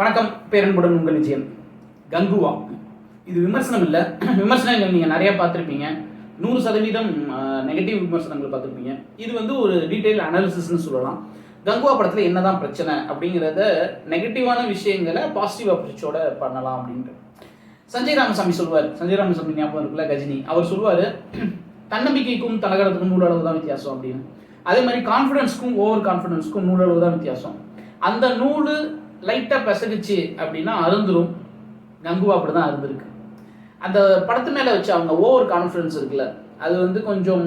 வணக்கம் பேரன்புடன் உங்கள் நிச்சயம் கங்குவா இது விமர்சனம் இல்லை. விமர்சனங்கள் நீங்கள் நிறையா பார்த்துருப்பீங்க. நூறு சதவீதம் நெகட்டிவ் விமர்சனங்கள் பார்த்துருப்பீங்க. இது வந்து ஒரு டீட்டெயில் அனாலிசிஸ்னு சொல்லலாம். கங்குவா படத்தில் என்னதான் பிரச்சனை அப்படிங்கிறத நெகட்டிவான விஷயங்களை பாசிட்டிவ் அப்ரோச்சோட பண்ணலாம் அப்படின்ட்டு. சஞ்சய் ராமசாமி சொல்லுவார். சஞ்சய் ராமசாமி ஞாபகம் இருக்குல்ல கஜினி? அவர் சொல்லுவார் தன்னம்பிக்கைக்கும் தலகரத்துக்கும் நூலளவு தான் வித்தியாசம் அப்படின்னு. அதே மாதிரி கான்ஃபிடன்ஸ்க்கும் ஓவர் கான்ஃபிடன்ஸ்க்கும் நூலளவு தான் வித்தியாசம். அந்த நூல் லைட்டாக பிசகுச்சு அப்படின்னா அருந்துரும். கங்குவா அப்படி தான் அருந்திருக்கு. அந்த படத்து மேலே வச்சு அவங்க ஓவர் கான்ஃபிடன்ஸ் இருக்குல்ல அது வந்து கொஞ்சம்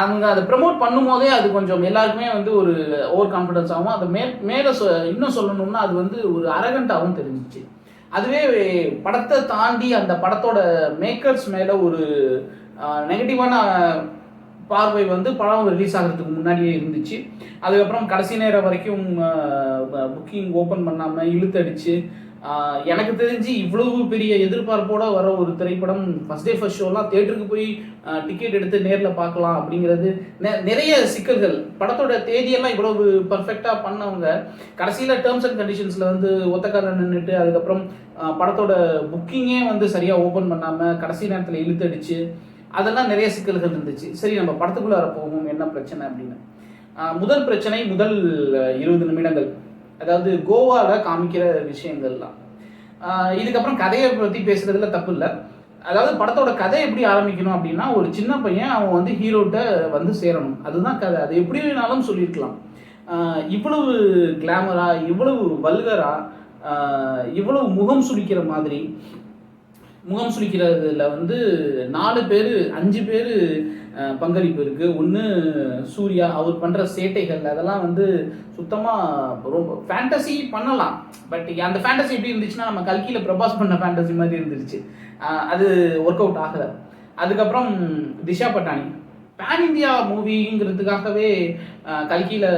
அவங்க அதை ப்ரமோட் பண்ணும்போதே அது கொஞ்சம் எல்லாருக்குமே வந்து ஒரு ஓவர் கான்ஃபிடன்ஸ் ஆகும் அதை மே மேலே சொ இன்னும் சொல்லணும்னா அது வந்து ஒரு அரகண்டாகவும் தெரிஞ்சிச்சு. அதுவே படத்தை தாண்டி அந்த படத்தோட மேக்கர்ஸ் மேலே ஒரு நெகட்டிவான பார்வை வந்து படம் ரிலீஸ் ஆகிறதுக்கு முன்னாடியே இருந்துச்சு. அதுக்கப்புறம் கடைசி நேரம் வரைக்கும் புக்கிங் ஓப்பன் பண்ணாமல் இழுத்தடிச்சு எனக்கு தெரிஞ்சு இவ்வளவு பெரிய எதிர்பார்ப்போட வர ஒரு திரைப்படம் ஃபர்ஸ்ட் டே ஃபஸ்ட் ஷோலாம் தேட்டருக்கு போய் டிக்கெட் எடுத்து நேரில் பார்க்கலாம் அப்படிங்கிறது நெ- நிறைய சிக்கல்கள். படத்தோட தேதியெல்லாம் இவ்வளவு பர்ஃபெக்டாக பண்ணவங்க கடைசியில் டேர்ம்ஸ் அண்ட் கண்டிஷன்ஸில் வந்து ஒத்தக்காரன் நின்றுட்டு அதுக்கப்புறம் படத்தோட புக்கிங்கே வந்து சரியாக ஓப்பன் பண்ணாமல் கடைசி நேரத்தில் இழுத்தடிச்சு அதெல்லாம் நிறைய சிக்கல்கள் இருந்துச்சு. சரி நம்ம படத்துக்குள்ளே போவோம் என்ன பிரச்சனை அப்படின்னு. முதல் பிரச்சனை முதல் இருபது நிமிடங்கள். அதாவது கோவாவில் காமிக்கிற விஷயங்கள்லாம். இதுக்கப்புறம் கதையை பற்றி பேசுகிறதுல தப்பு இல்லை. அதாவது படத்தோட கதை எப்படி ஆரம்பிக்கணும் அப்படின்னா ஒரு சின்ன பையன் அவன் வந்து ஹீரோட்ட வந்து சேரணும். அதுதான் கதை. அது எப்படி வேணாலும் சொல்லியிருக்கலாம். இவ்வளவு கிளாமரா இவ்வளவு வல்கரா இவ்வளவு முகம் சுளிக்கிற மாதிரி முகம் சுளிக்கிறதுல வந்து நாலு பேர் அஞ்சு பேர் பங்களிப்பு இருக்குது ஒன்று சூர்யா அவர் பண்ணுற சேட்டைகள் அதெல்லாம் வந்து சுத்தமாக ரொம்ப ஃபேண்டசி பண்ணலாம். பட் அந்த ஃபேண்டசி எப்படி இருந்துச்சுன்னா நம்ம கல்கியில் பிரபாஸ் பண்ண ஃபேண்டசி மாதிரி இருந்துருச்சு. அது ஒர்க் அவுட் ஆகலை. அதுக்கப்புறம் திஷா பட்டானி. பேன் இந்தியா மூவிங்கிறதுக்காகவே கல்கியில்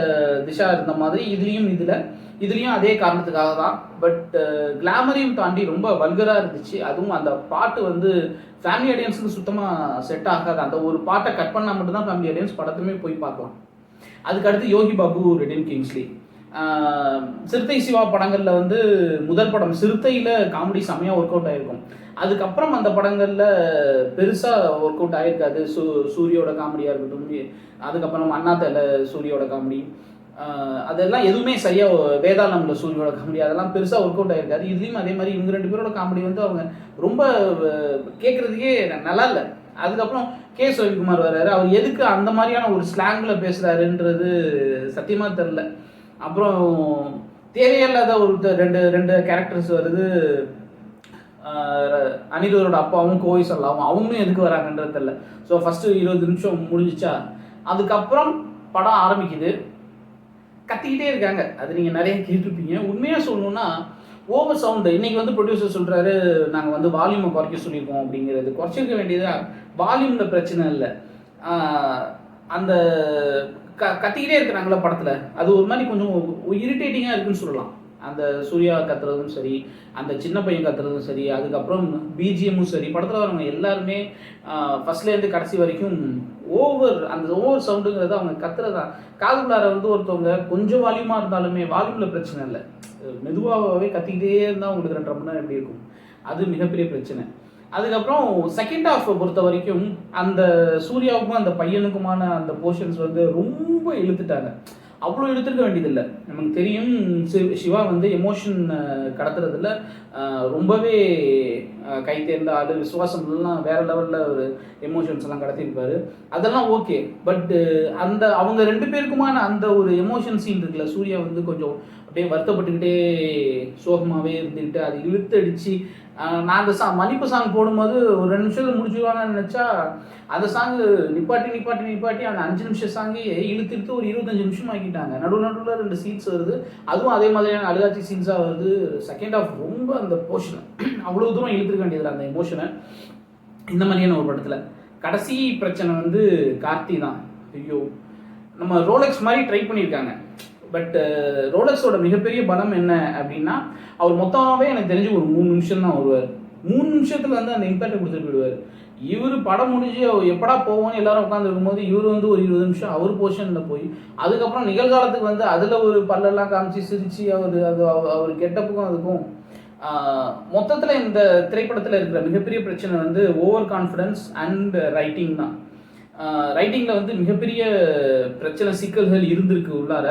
திஷா இருந்த மாதிரி இதுலேயும் இதில் இதுலேயும் அதே காரணத்துக்காக தான். பட் கிளாமரையும் தாண்டி ரொம்ப வல்கராக இருந்துச்சு. அதுவும் அந்த பாட்டு வந்து ஃபேமிலி ஆடியன்ஸுக்கு சுத்தமாக செட் ஆகாது. அந்த ஒரு பாட்டை கட் பண்ணால் மட்டும்தான் ஃபேமிலி ஆடியன்ஸ் படத்துமே போய் பார்க்கலாம். அதுக்கு அடுத்து யோகி பாபு ரெடின் கிங்ஸ்லி சிறுத்தை சிவா படங்களில் வந்து முதல் படம் சிறுத்தையில் காமெடி செம்மையாக ஒர்க் அவுட் ஆகிருக்கும் அதுக்கப்புறம் அந்த படங்களில் பெருசாக ஒர்க் அவுட் ஆகிருக்காது சூ சூரியோட காமெடியாக இருக்கட்டும் அதுக்கப்புறம் அண்ணாத்தல சூரியோட காமெடி. அதெல்லாம் எதுவுமே சரியாக வேதாளம்ல சூரியோட காமெடி அதெல்லாம் பெருசாக ஒர்க் அவுட் ஆகிருக்காது இதுலேயும் அதே மாதிரி இவங்க ரெண்டு பேரோட காமெடி வந்து அவங்க ரொம்ப கேட்குறதுக்கே நல்லா இல்லை. அதுக்கப்புறம் கே. சோவிக்குமார் வர்றாரு. அவர் எதுக்கு அந்த மாதிரியான ஒரு ஸ்லாங்கில் பேசுகிறாருன்றது சத்தியமாக தெரில அப்புறம் தேவையில்லாத ஒரு ரெண்டு ரெண்டு கேரக்டர்ஸ் வருது. ஆஹ் அப்பாவும் கோவை சொல்லாவும் அவங்களும் எதுக்கு வராங்கன்றது தெரில ஸோ ஃபஸ்ட்டு இருபது நிமிஷம் முடிஞ்சிச்சா? அதுக்கப்புறம் படம் ஆரம்பிக்குது. கத்திக்கிட்டே இருக்காங்க. அது நீங்கள் நிறைய கேட்டிருப்பீங்க. உண்மையாக சொல்லணும்னா ஓவர் சவுண்டு. இன்றைக்கி வந்து ப்ரொடியூசர் சொல்கிறாரு நாங்கள் வந்து வால்யூமை குறைக்க சொல்லியிருக்கோம் அப்படிங்கிறது. குறைச்சிருக்க வேண்டியதாக வால்யூமில் பிரச்சனை இல்லை. அந்த க கத்திக்கிட்டே இருக்கிறாங்களா படத்தில். அது ஒரு மாதிரி கொஞ்சம் இரிட்டேட்டிங்காக இருக்குன்னு சொல்லலாம். அந்த சூர்யா கத்துறதும் சரி அந்த சின்ன பையன் கத்துறதும் சரி அதுக்கப்புறம் பிஜிஎம்மும் சரி படத்தில் வரவங்க எல்லாருமே ஃபஸ்ட்லேருந்து கடைசி வரைக்கும் ஓவர் அந்த ஓவர் சவுண்டுங்கிறது அவங்க கத்துறதா காதுக்குள்ளார வந்து ஒருத்தவங்க கொஞ்சம் வால்யூமாக இருந்தாலுமே வால்யூமில் பிரச்சனை இல்லை. மெதுவாகவே கத்திக்கிட்டே இருந்தால் உங்களுக்கு ரெண்டரை மணி நேரம் எப்படி இருக்கும்? அது மிகப்பெரிய பிரச்சனை. அதுக்கப்புறம் செகண்ட் ஹாஃப் பொறுத்த வரைக்கும் அந்த சூர்யாவுக்கும் அந்த பையனுக்குமான அந்த போர்ஷன்ஸ் வந்து ரொம்ப இழுத்துட்டாங்க. அவ்வளோ இழுத்துருக்க வேண்டியதில்லை. நமக்கு தெரியும் சிவா வந்து எமோஷன் கடத்துறதுல ரொம்பவே கை தேர்ந்த ஆள் விசுவாசம்லாம் வேற லெவலில் ஒரு எமோஷன்ஸ் எல்லாம் கடத்திருப்பாரு அதெல்லாம் ஓகே பட் அந்த அவங்க ரெண்டு பேருக்குமான அந்த ஒரு எமோஷன் சீன் இருக்குல்ல சூர்யா வந்து கொஞ்சம் அப்படியே வருத்தப்பட்டுக்கிட்டே சோகமாகவே இருந்துக்கிட்டு அது இழுத்தடிச்சு நான் அந்த சா மன்னிப்பு சாங் போடும்போது ஒரு ரெண்டு நிமிஷத்தில் முடிச்சுருவாங்கன்னு நினச்சா அந்த சாங்கு நிப்பாட்டி நிப்பாட்டி நிப்பாட்டி அந்த அஞ்சு நிமிஷம் சாங்கே இழுத்து இழுத்து ஒரு இருபத்தஞ்சு நிமிஷம் ஆக்கிட்டாங்க. நடுவு நடுவில் ரெண்டு சீன்ஸ் வருது. அதுவும் அதே மாதிரியான அழுகாட்சி சீன்ஸாக வருது. செகண்ட் ஆஃப் ரொம்ப அந்த போர்ஷன் அவ்வளோ தூரம் இழுத்துருக்க வேண்டியதில்லை அந்த எமோஷனை இந்த மாதிரியான ஒரு படத்தில். கடைசி பிரச்சனை வந்து கார்த்தி தான். ஐயோ. நம்ம ரோலெக்ஸ் மாதிரி ட்ரை பண்ணியிருக்காங்க. பட் ரோலெக்ஸோட மிகப்பெரிய பலம் என்ன அப்படின்னா அவர் மொத்தமாகவே எனக்கு தெரிஞ்சு ஒரு மூணு நிமிஷம் தான் வருவார். மூணு நிமிஷத்தில் வந்து அந்த இம்பேக்டை கொடுத்துட்டு போயிடுவார். இவர் படம் முடிஞ்சு எப்படா போவோம்னு எல்லாரும் உட்காந்துருக்கும் போது இவர் வந்து ஒரு இருபது நிமிஷம் அவர் போர்ஷனில் போய் அதுக்கப்புறம் நிகழ்காலத்துக்கு வந்து அதில் ஒரு பல்லெல்லாம் காமிச்சு சிரித்து அவர் அது அவர் கெட்டப்புக்கும் அதுக்கும் மொத்தத்தில் இந்த திரைப்படத்தில் இருக்கிற மிகப்பெரிய பிரச்சனை வந்து ஓவர் கான்ஃபிடன்ஸ் அண்ட் ரைட்டிங் தான் ரைட்டிங்கில் வந்து மிகப்பெரிய பிரச்சனை சிக்கல்கள் இருந்திருக்கு உள்ளார.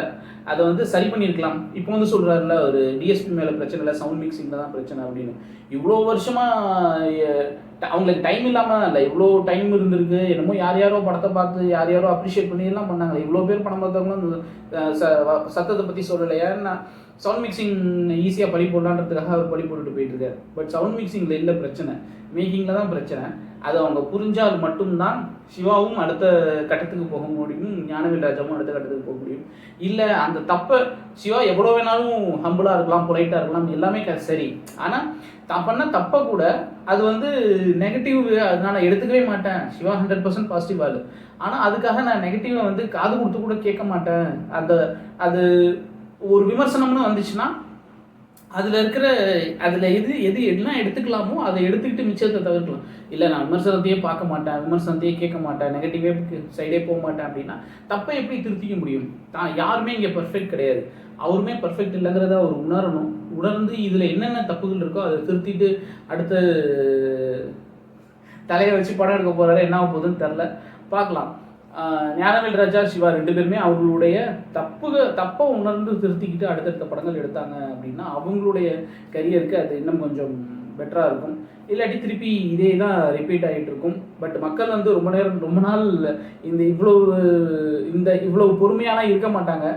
அதை வந்து சரி பண்ணியிருக்கலாம். இப்போ வந்து சொல்கிறாருல ஒரு டிஎஸ்பி மேலே பிரச்சனை இல்லை சவுண்ட் மிக்சிங்கில் தான் பிரச்சனை அப்படின்னு. இவ்வளோ வருஷமாக அவங்களுக்கு டைம் இல்லாமல் இல்லை இவ்வளோ டைம் இருந்திருக்கு. என்னமோ யார் யாரோ படத்தை பார்த்து யார் யாரோ அப்ரிஷியேட் பண்ணி எல்லாம் பண்ணாங்க இவ்வளோ பேர் படம் பார்த்தவங்களும் ச- சத்தத்தை பற்றி சொல்லலை ஏன்னா சவுண்ட் மிக்சிங் ஈஸியாக பழி போடலான்றதுக்காக அவர் பழி போட்டுட்டு போயிட்டு இருக்காரு. பட் சவுண்ட் மிக்சிங்கில் இல்லை பிரச்சனை. மேக்கிங்கில் தான் பிரச்சனை. அதை அவங்க புரிஞ்சால் மட்டும்தான் சிவாவும் அடுத்த கட்டத்துக்கு போக முடியும் ஞானவேல் ராஜாவும் அடுத்த கட்டத்துக்கு போக முடியும். இல்லை அந்த தப்பை சிவா எவ்வளோ வேணாலும் ஹம்பிளாக இருக்கலாம் பொலைட்டாக இருக்கலாம் எல்லாமே க- சரி. ஆனால் தான் பண்ண தப்பை கூட அது வந்து நெகட்டிவ் நான் எடுத்துக்கவே மாட்டேன். சிவா ஹண்ட்ரட் பர்சன்ட் பாசிட்டிவ் ஆளு. ஆனால் அதுக்காக நான் நெகட்டிவை வந்து காது கொடுத்து கூட கேட்க மாட்டேன். அந்த அது ஒரு விமர்சனம்னு வந்துச்சுன்னா அதில் இருக்கிற அதில் எது எது எல்லாம் எடுத்துக்கலாமோ அதை எடுத்துக்கிட்டு மிச்சத்தை தவிர்க்கலாம். இல்லை நான் விமர்சனத்தையே பார்க்க மாட்டேன் விமர்சனத்தையே கேட்க மாட்டேன் நெகட்டிவே சைடே போக மாட்டேன் அப்படின்னா தப்பை எப்படி திருத்திக்க முடியும்? தான் யாருமே இங்கே பர்ஃபெக்ட் கிடையாது. அவருமே பர்ஃபெக்ட் இல்லைங்கிறத அவர் உணரணும். உணர்ந்து இதில் என்னென்ன தப்புகள் இருக்கோ அதை திருத்திட்டு அடுத்த தலையை வச்சு படம் எடுக்க போகிறாரு என்ன போகுதுன்னு தெரில பார்க்கலாம். ஞானவேல் ராஜா சிவா ரெண்டு பேருமே அவர்களுடைய தப்பு தப்பை உணர்ந்து திருத்திக்கிட்டு அடுத்தடுத்த படங்கள் எடுத்தாங்க அப்படின்னா அவங்களுடைய கரியருக்கு அது இன்னும் கொஞ்சம் பெட்டராக இருக்கும். இல்லாட்டி திருப்பி இதே தான் ரிப்பீட் ஆகிட்டு இருக்கும். பட் மக்கள் வந்து ரொம்ப நேரம் ரொம்ப நாள் இந்த இவ்வளோ இந்த இவ்வளவு பொறுமையாலாம் இருக்க மாட்டாங்க.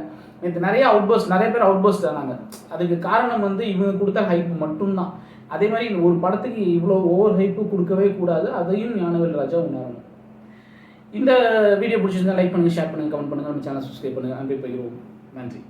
நேற்று நிறைய அவுட்பர்ஸ் நிறைய பேர் அவுட்பர்ஸ்ட் ஆனாங்க. அதுக்கு காரணம் வந்து இவங்க கொடுத்த ஹைப் மட்டும்தான். அதே மாதிரி ஒரு படத்துக்கு இவ்வளோ ஓவர் ஹைப்பு கொடுக்கவே கூடாது. அதையும் ஞானவேல் ராஜா உணரணும். இந்த வீடியோ பிடிச்சிருந்தா லைக் பண்ணுங்கள் ஷேர் பண்ணுங்கள் கமெண்ட் பண்ணுங்கள் நம்ம சேனல் சப்ஸ்கிரைப் பண்ணுங்கள் அன்பை பகிர்வோம். நன்றி.